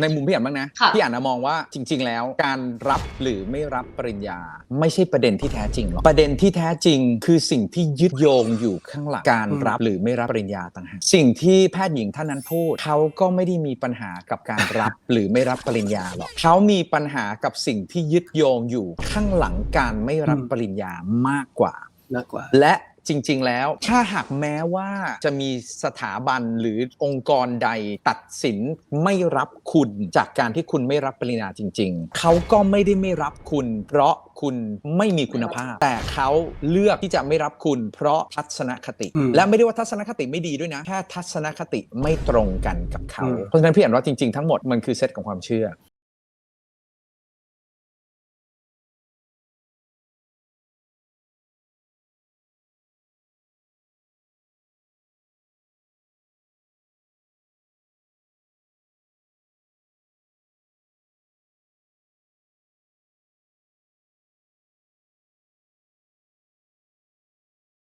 ในมุมพี่อ่านบ้างนะค่ะพี่อ่านนะมองว่าจริง ๆ แล้ว การรับหรือไม่รับปริญญา ไม่ใช่ประเด็นที่แท้จริงหรอกประเด็นที่แท้จริง คือสิ่งที่ยึดโยงอยู่ข้างหลังการรับหรือไม่รับปริญญาต่างหากสิ่งที่แพทย์หญิงท่านนั้นพูดเขาก็ไม่ได้มีปัญหากับการรับหรือไม่รับปริญญาหรอกเขามีปัญหากับสิ่งที่ยึดโยงอยู่ข้างหลังการไม่รับปริญญามากกว่ามากกว่า และ จริง ๆ แล้ว ถ้าหากแม้ว่าจะมีสถาบันหรือองค์กรใดตัดสินไม่รับคุณจากการที่คุณไม่รับปริญญาจริง ๆ เขาก็ไม่ได้ไม่รับคุณ เพราะคุณไม่มีคุณภาพ แต่เขาเลือกที่จะไม่รับคุณ เพราะทัศนคติอืมและไม่ได้ว่าทัศนคติไม่ดีด้วยนะแค่ทัศนคติไม่ตรงกันกับเขาอืมเพราะฉะนั้นพี่อ่านว่าจริง ๆ ทั้งหมดมันคือเซตของความเชื่อ